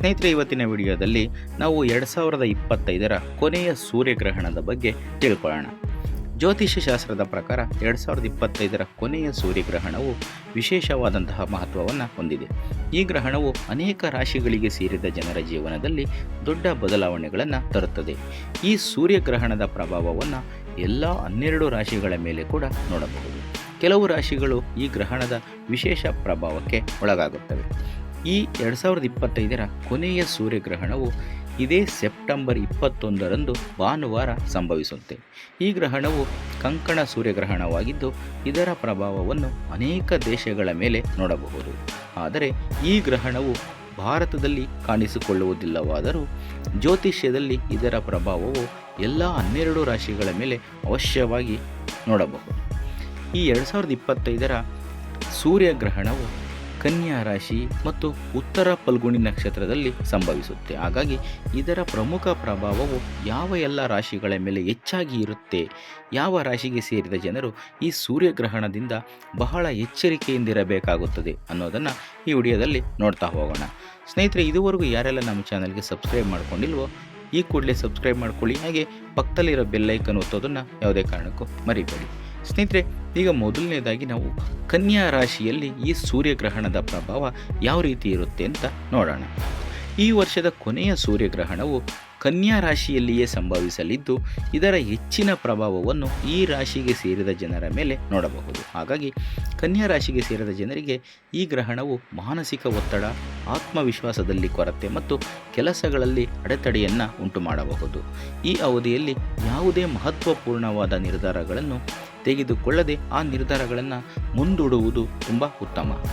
ಸ್ನೇಹಿತರೆ, ಇವತ್ತಿನ ವಿಡಿಯೋದಲ್ಲಿ ನಾವು ಎರಡು ಸಾವಿರದ ಇಪ್ಪತ್ತೈದರ ಕೊನೆಯ ಸೂರ್ಯಗ್ರಹಣದ ಬಗ್ಗೆ ತಿಳ್ಕೊಳ್ಳೋಣ. ಜ್ಯೋತಿಷ್ಯ ಶಾಸ್ತ್ರದ ಪ್ರಕಾರ ಎರಡು ಸಾವಿರದ ಇಪ್ಪತ್ತೈದರ ಕೊನೆಯ ಸೂರ್ಯಗ್ರಹಣವು ವಿಶೇಷವಾದಂತಹ ಮಹತ್ವವನ್ನು ಹೊಂದಿದೆ. ಈ ಗ್ರಹಣವು ಅನೇಕ ರಾಶಿಗಳಿಗೆ ಸೇರಿದ ಜನರ ಜೀವನದಲ್ಲಿ ದೊಡ್ಡ ಬದಲಾವಣೆಗಳನ್ನು ತರುತ್ತದೆ. ಈ ಸೂರ್ಯಗ್ರಹಣದ ಪ್ರಭಾವವನ್ನು ಎಲ್ಲ ಹನ್ನೆರಡು ರಾಶಿಗಳ ಮೇಲೆ ಕೂಡ ನೋಡಬಹುದು. ಕೆಲವು ರಾಶಿಗಳು ಈ ಗ್ರಹಣದ ವಿಶೇಷ ಪ್ರಭಾವಕ್ಕೆ ಒಳಗಾಗುತ್ತವೆ. ಈ ಎರಡು ಸಾವಿರದ ಇಪ್ಪತ್ತೈದರ ಕೊನೆಯ ಸೂರ್ಯಗ್ರಹಣವು ಇದೇ ಸೆಪ್ಟೆಂಬರ್ ಇಪ್ಪತ್ತೊಂದರಂದು ಭಾನುವಾರ ಸಂಭವಿಸುತ್ತೆ. ಈ ಗ್ರಹಣವು ಕಂಕಣ ಸೂರ್ಯಗ್ರಹಣವಾಗಿದ್ದು, ಇದರ ಪ್ರಭಾವವನ್ನು ಅನೇಕ ದೇಶಗಳ ಮೇಲೆ ನೋಡಬಹುದು. ಆದರೆ ಈ ಗ್ರಹಣವು ಭಾರತದಲ್ಲಿ ಕಾಣಿಸಿಕೊಳ್ಳುವುದಿಲ್ಲವಾದರೂ, ಜ್ಯೋತಿಷ್ಯದಲ್ಲಿ ಇದರ ಪ್ರಭಾವವು ಎಲ್ಲ ಹನ್ನೆರಡು ರಾಶಿಗಳ ಮೇಲೆ ಅವಶ್ಯವಾಗಿ ನೋಡಬಹುದು. ಈ ಎರಡು ಸಾವಿರದ ಇಪ್ಪತ್ತೈದರ ಸೂರ್ಯಗ್ರಹಣವು ಕನ್ಯಾ ರಾಶಿ ಮತ್ತು ಉತ್ತರ ಫಲ್ಗುಣಿ ನಕ್ಷತ್ರದಲ್ಲಿ ಸಂಭವಿಸುತ್ತೆ. ಹಾಗಾಗಿ ಇದರ ಪ್ರಮುಖ ಪ್ರಭಾವವು ಯಾವ ಎಲ್ಲ ರಾಶಿಗಳ ಮೇಲೆ ಹೆಚ್ಚಾಗಿ ಇರುತ್ತೆ, ಯಾವ ರಾಶಿಗೆ ಸೇರಿದ ಜನರು ಈ ಸೂರ್ಯಗ್ರಹಣದಿಂದ ಬಹಳ ಎಚ್ಚರಿಕೆಯಿಂದಿರಬೇಕಾಗುತ್ತದೆ ಅನ್ನೋದನ್ನು ಈ ವಿಡಿಯೋದಲ್ಲಿ ನೋಡ್ತಾ ಹೋಗೋಣ. ಸ್ನೇಹಿತರೆ, ಇದುವರೆಗೂ ಯಾರೆಲ್ಲ ನಮ್ಮ ಚಾನಲ್ಗೆ ಸಬ್ಸ್ಕ್ರೈಬ್ ಮಾಡ್ಕೊಂಡಿಲ್ವೋ, ಈ ಕೂಡಲೇ ಸಬ್ಸ್ಕ್ರೈಬ್ ಮಾಡ್ಕೊಳ್ಳಿ. ಹಾಗೆ ಪಕ್ಕದಲ್ಲಿರೋ ಬೆಲ್ಲೈಕನ್ ಒತ್ತೋದನ್ನು ಯಾವುದೇ ಕಾರಣಕ್ಕೂ ಮರಿಬೇಡಿ. ಸ್ನೇಹಿತರೆ, ಈಗ ಮೊದಲನೇದಾಗಿ ನಾವು ಕನ್ಯಾ ರಾಶಿಯಲ್ಲಿ ಈ ಸೂರ್ಯಗ್ರಹಣದ ಪ್ರಭಾವ ಯಾವ ರೀತಿ ಇರುತ್ತೆ ಅಂತ ನೋಡೋಣ. ಈ ವರ್ಷದ ಕೊನೆಯ ಸೂರ್ಯಗ್ರಹಣವು ಕನ್ಯಾ ರಾಶಿಯಲ್ಲಿಯೇ ಸಂಭವಿಸಲಿದ್ದು, ಇದರ ಹೆಚ್ಚಿನ ಪ್ರಭಾವವನ್ನು ಈ ರಾಶಿಗೆ ಸೇರಿದ ಜನರ ಮೇಲೆ ನೋಡಬಹುದು. ಹಾಗಾಗಿ, ಕನ್ಯಾ ರಾಶಿಗೆ ಸೇರಿದ ಜನರಿಗೆ ಈ ಗ್ರಹಣವು ಮಾನಸಿಕ ಒತ್ತಡ, ಆತ್ಮವಿಶ್ವಾಸದಲ್ಲಿ ಕೊರತೆ ಮತ್ತು ಕೆಲಸಗಳಲ್ಲಿ ಅಡೆತಡೆಯನ್ನು ಉಂಟು ಮಾಡಬಹುದು ಈ ಅವಧಿಯಲ್ಲಿ ಯಾವುದೇ ಮಹತ್ವಪೂರ್ಣವಾದ ನಿರ್ಧಾರಗಳನ್ನು ತೆಗೆದುಕೊಳ್ಳದೆ ಆ ನಿರ್ಧಾರಗಳನ್ನು ಮುಂದೂಡುವುದು ತುಂಬ ಉತ್ತಮ.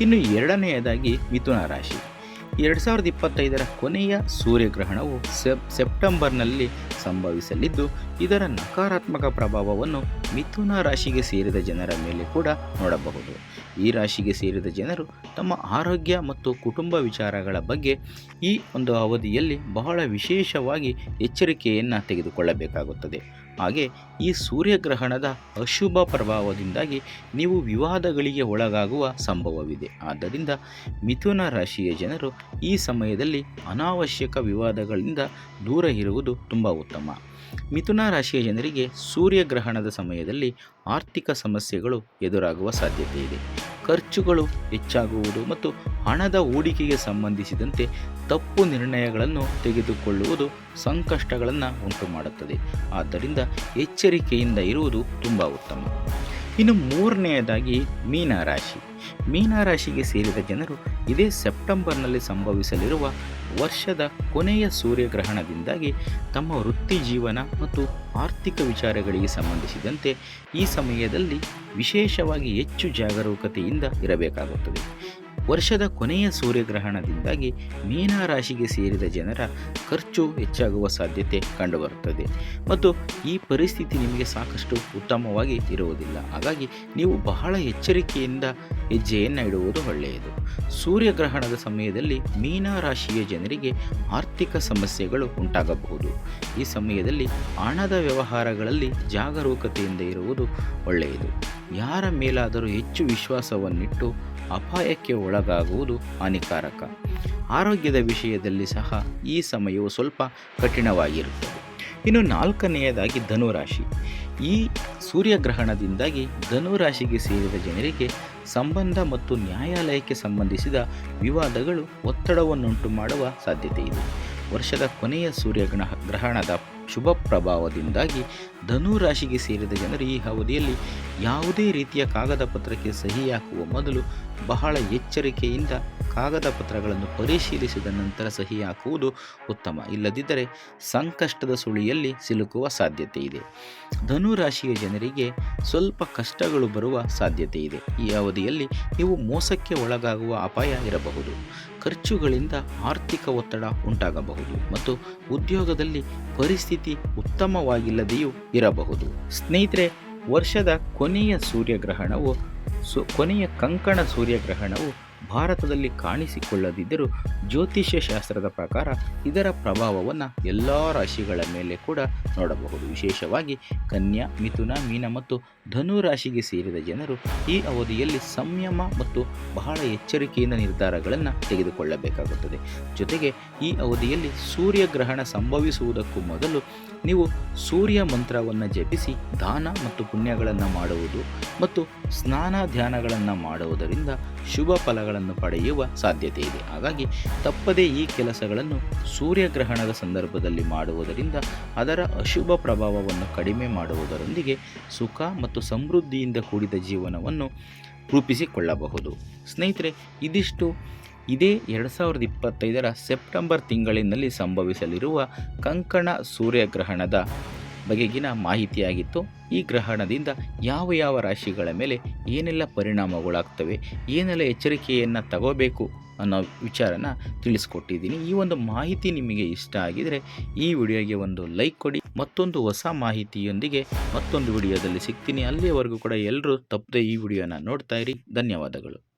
ಇನ್ನು ಎರಡನೆಯದಾಗಿ ಮಿಥುನ ರಾಶಿ. ಎರಡು ಸಾವಿರದ ಇಪ್ಪತ್ತೈದರ ಕೊನೆಯ ಸೂರ್ಯಗ್ರಹಣವು ಸೆಪ್ ಸೆಪ್ಟೆಂಬರ್ನಲ್ಲಿ ಸಂಭವಿಸಲಿದ್ದು ಇದರ ನಕಾರಾತ್ಮಕ ಪ್ರಭಾವವನ್ನು ಮಿಥುನ ರಾಶಿಗೆ ಸೇರಿದ ಜನರ ಮೇಲೆ ಕೂಡ ನೋಡಬಹುದು. ಈ ರಾಶಿಗೆ ಸೇರಿದ ಜನರು ತಮ್ಮ ಆರೋಗ್ಯ ಮತ್ತು ಕುಟುಂಬ ವಿಚಾರಗಳ ಬಗ್ಗೆ ಈ ಒಂದು ಅವಧಿಯಲ್ಲಿ ಬಹಳ ವಿಶೇಷವಾಗಿ ಎಚ್ಚರಿಕೆಯನ್ನು ತೆಗೆದುಕೊಳ್ಳಬೇಕಾಗುತ್ತದೆ. ಹಾಗೆ ಈ ಸೂರ್ಯಗ್ರಹಣದ ಅಶುಭ ಪ್ರಭಾವದಿಂದಾಗಿ ನೀವು ವಿವಾದಗಳಿಗೆ ಒಳಗಾಗುವ ಸಂಭವವಿದೆ. ಆದ್ದರಿಂದ ಮಿಥುನ ರಾಶಿಯ ಜನರು ಈ ಸಮಯದಲ್ಲಿ ಅನಾವಶ್ಯಕ ವಿವಾದಗಳಿಂದ ದೂರ ಇರುವುದು ತುಂಬ ಉತ್ತಮ. ಮಿಥುನ ರಾಶಿಯ ಜನರಿಗೆ ಸೂರ್ಯಗ್ರಹಣದ ಸಮಯದಲ್ಲಿ ಆರ್ಥಿಕ ಸಮಸ್ಯೆಗಳು ಎದುರಾಗುವ ಸಾಧ್ಯತೆ ಇದೆ. ಖರ್ಚುಗಳು ಹೆಚ್ಚಾಗುವುದು ಮತ್ತು ಹಣದ ಹೂಡಿಕೆಗೆ ಸಂಬಂಧಿಸಿದಂತೆ ತಪ್ಪು ನಿರ್ಣಯಗಳನ್ನು ತೆಗೆದುಕೊಳ್ಳುವುದು ಸಂಕಷ್ಟಗಳನ್ನು ಉಂಟು ಮಾಡುತ್ತದೆ ಆದ್ದರಿಂದ ಎಚ್ಚರಿಕೆಯಿಂದ ಇರುವುದು ತುಂಬ ಉತ್ತಮ. ಇನ್ನು ಮೂರನೆಯದಾಗಿ ಮೀನರಾಶಿ ಮೀನರಾಶಿಗೆ ಸೇರಿದ ಜನರು ಇದೇ ಸೆಪ್ಟೆಂಬರ್ನಲ್ಲಿ ಸಂಭವಿಸಲಿರುವ ವರ್ಷದ ಕೊನೆಯ ಸೂರ್ಯಗ್ರಹಣದಿಂದಾಗಿ ತಮ್ಮ ವೃತ್ತಿ ಜೀವನ ಮತ್ತು ಆರ್ಥಿಕ ವಿಚಾರಗಳಿಗೆ ಸಂಬಂಧಿಸಿದಂತೆ ಈ ಸಮಯದಲ್ಲಿ ವಿಶೇಷವಾಗಿ ಹೆಚ್ಚು ಜಾಗರೂಕತೆಯಿಂದ ಇರಬೇಕಾಗುತ್ತದೆ. ವರ್ಷದ ಕೊನೆಯ ಸೂರ್ಯಗ್ರಹಣದಿಂದಾಗಿ ಮೀನ ರಾಶಿಗೆ ಸೇರಿದ ಜನರ ಖರ್ಚು ಹೆಚ್ಚಾಗುವ ಸಾಧ್ಯತೆ ಕಂಡುಬರುತ್ತದೆ. ಮತ್ತು ಈ ಪರಿಸ್ಥಿತಿ ನಿಮಗೆ ಸಾಕಷ್ಟು ಉತ್ತಮವಾಗಿ ಇರುವುದಿಲ್ಲ. ಹಾಗಾಗಿ ನೀವು ಬಹಳ ಎಚ್ಚರಿಕೆಯಿಂದ ಹೆಜ್ಜೆಯನ್ನು ಇಡುವುದು ಒಳ್ಳೆಯದು. ಸೂರ್ಯಗ್ರಹಣದ ಸಮಯದಲ್ಲಿ ಮೀನ ರಾಶಿಯ ಜನರಿಗೆ ಆರ್ಥಿಕ ಸಮಸ್ಯೆಗಳು ಉಂಟಾಗಬಹುದು. ಈ ಸಮಯದಲ್ಲಿ ಹಣದ ವ್ಯವಹಾರಗಳಲ್ಲಿ ಜಾಗರೂಕತೆಯಿಂದ ಇರುವುದು ಒಳ್ಳೆಯದು. ಯಾರ ಮೇಲಾದರೂ ಹೆಚ್ಚು ವಿಶ್ವಾಸವನ್ನಿಟ್ಟು ಅಪಾಯಕ್ಕೆ ಒಳಗಾಗುವುದು ಹಾನಿಕಾರಕ. ಆರೋಗ್ಯದ ವಿಷಯದಲ್ಲಿ ಸಹ ಈ ಸಮಯವು ಸ್ವಲ್ಪ ಕಠಿಣವಾಗಿರುತ್ತದೆ. ಇನ್ನು ನಾಲ್ಕನೆಯದಾಗಿ ಧನುರಾಶಿ. ಈ ಸೂರ್ಯಗ್ರಹಣದಿಂದಾಗಿ ಧನುರಾಶಿಗೆ ಸೇರಿದ ಜನರಿಗೆ ಸಂಬಂಧ ಮತ್ತು ನ್ಯಾಯಾಲಯಕ್ಕೆ ಸಂಬಂಧಿಸಿದ ವಿವಾದಗಳು ಒತ್ತಡವನ್ನುಂಟು ಮಾಡುವ ಸಾಧ್ಯತೆ ಇದೆ ವರ್ಷದ ಕೊನೆಯ ಸೂರ್ಯಗ್ರಹ, ಗ್ರಹಣದ ಶುಭ ಪ್ರಭಾವದಿಂದಾಗಿ ಧನು ರಾಶಿಗೆ ಸೇರಿದ ಜನರು ಈ ಅವಧಿಯಲ್ಲಿ ಯಾವುದೇ ರೀತಿಯ ಕಾಗದ ಪತ್ರಕ್ಕೆ ಸಹಿ ಹಾಕುವ ಮೊದಲು ಬಹಳ ಎಚ್ಚರಿಕೆಯಿಂದ ಕಾಗದ ಪತ್ರಗಳನ್ನು ಪರಿಶೀಲಿಸಿದ ನಂತರ ಸಹಿ ಹಾಕುವುದು ಉತ್ತಮ. ಇಲ್ಲದಿದ್ದರೆ ಸಂಕಷ್ಟದ ಸುಳಿಯಲ್ಲಿ ಸಿಲುಕುವ ಸಾಧ್ಯತೆ ಇದೆ. ಧನು ರಾಶಿಯ ಜನರಿಗೆ ಸ್ವಲ್ಪ ಕಷ್ಟಗಳು ಬರುವ ಸಾಧ್ಯತೆ ಇದೆ. ಈ ಅವಧಿಯಲ್ಲಿ ನೀವು ಮೋಸಕ್ಕೆ ಒಳಗಾಗುವ ಅಪಾಯ ಇರಬಹುದು. ಖರ್ಚುಗಳಿಂದ ಆರ್ಥಿಕ ಒತ್ತಡ ಉಂಟಾಗಬಹುದು ಮತ್ತು ಉದ್ಯೋಗದಲ್ಲಿ ಪರಿಸ್ಥಿತಿ ಉತ್ತಮವಾಗಿಲ್ಲದೆಯೂ ಇರಬಹುದು. ಸ್ನೇಹಿತರೆ, ವರ್ಷದ ಕೊನೆಯ ಸೂರ್ಯಗ್ರಹಣವು ಸು, ಕೊನೆಯ ಕಂಕಣ ಸೂರ್ಯಗ್ರಹಣವು ಭಾರತದಲ್ಲಿ ಕಾಣಿಸಿಕೊಳ್ಳದಿದ್ದರೂ ಜ್ಯೋತಿಷ್ಯ ಶಾಸ್ತ್ರದ ಪ್ರಕಾರ ಇದರ ಪ್ರಭಾವವನ್ನು ಎಲ್ಲ ರಾಶಿಗಳ ಮೇಲೆ ಕೂಡ ನೋಡಬಹುದು. ವಿಶೇಷವಾಗಿ ಕನ್ಯಾ, ಮಿಥುನ, ಮೀನ ಮತ್ತು ಧನು ರಾಶಿಗೆ ಸೇರಿದ ಜನರು ಈ ಅವಧಿಯಲ್ಲಿ ಸಂಯಮ ಮತ್ತು ಬಹಳ ಎಚ್ಚರಿಕೆಯಿಂದ ನಿರ್ಧಾರಗಳನ್ನು ತೆಗೆದುಕೊಳ್ಳಬೇಕಾಗುತ್ತದೆ. ಜೊತೆಗೆ ಈ ಅವಧಿಯಲ್ಲಿ ಸೂರ್ಯಗ್ರಹಣ ಸಂಭವಿಸುವುದಕ್ಕೂ ಮೊದಲು ನೀವು ಸೂರ್ಯ ಮಂತ್ರವನ್ನು ಜಪಿಸಿ ದಾನ ಮತ್ತು ಪುಣ್ಯಗಳನ್ನು ಮಾಡುವುದು ಮತ್ತು ಸ್ನಾನ ಧ್ಯಾನಗಳನ್ನು ಮಾಡುವುದರಿಂದ ಶುಭ ಫಲಗಳನ್ನು ಪಡೆಯುವ ಸಾಧ್ಯತೆ ಇದೆ. ಹಾಗಾಗಿ ತಪ್ಪದೇ ಈ ಕೆಲಸಗಳನ್ನು ಸೂರ್ಯಗ್ರಹಣದ ಸಂದರ್ಭದಲ್ಲಿ ಮಾಡುವುದರಿಂದ ಅದರ ಅಶುಭ ಪ್ರಭಾವವನ್ನು ಕಡಿಮೆ ಮಾಡುವುದರೊಂದಿಗೆ ಸುಖ ಮತ್ತು ಸಮೃದ್ಧಿಯಿಂದ ಕೂಡಿದ ಜೀವನವನ್ನು ರೂಪಿಸಿಕೊಳ್ಳಬಹುದು. ಸ್ನೇಹಿತರೆ, ಇದಿಷ್ಟು. ಇದೇ ಎರಡು ಸಾವಿರದ ಇಪ್ಪತ್ತೈದರ ಸೆಪ್ಟೆಂಬರ್ ತಿಂಗಳಿನಲ್ಲಿ ಸಂಭವಿಸಲಿರುವ ಕಂಕಣ ಸೂರ್ಯಗ್ರಹಣದ ಬಗೆಗಿನ ಮಾಹಿತಿಯಾಗಿತ್ತು. ಈ ಗ್ರಹಣದಿಂದ ಯಾವ ಯಾವ ರಾಶಿಗಳ ಮೇಲೆ ಏನೆಲ್ಲ ಪರಿಣಾಮಗಳಾಗ್ತವೆ, ಏನೆಲ್ಲ ಎಚ್ಚರಿಕೆಯನ್ನು ತಗೋಬೇಕು ಅನ್ನೋ ವಿಚಾರನ ತಿಳಿಸ್ಕೊಟ್ಟಿದ್ದೀನಿ. ಈ ಒಂದು ಮಾಹಿತಿ ನಿಮಗೆ ಇಷ್ಟ ಆಗಿದರೆ ಈ ವಿಡಿಯೋಗೆ ಒಂದು ಲೈಕ್ ಕೊಡಿ. ಮತ್ತೊಂದು ಹೊಸ ಮಾಹಿತಿಯೊಂದಿಗೆ ಮತ್ತೊಂದು ವಿಡಿಯೋದಲ್ಲಿ ಸಿಗ್ತೀನಿ. ಅಲ್ಲಿಯವರೆಗೂ ಕೂಡ ಎಲ್ಲರೂ ತಪ್ಪದೆ ಈ ವಿಡಿಯೋನ ನೋಡ್ತಾ ಇರಿ. ಧನ್ಯವಾದಗಳು.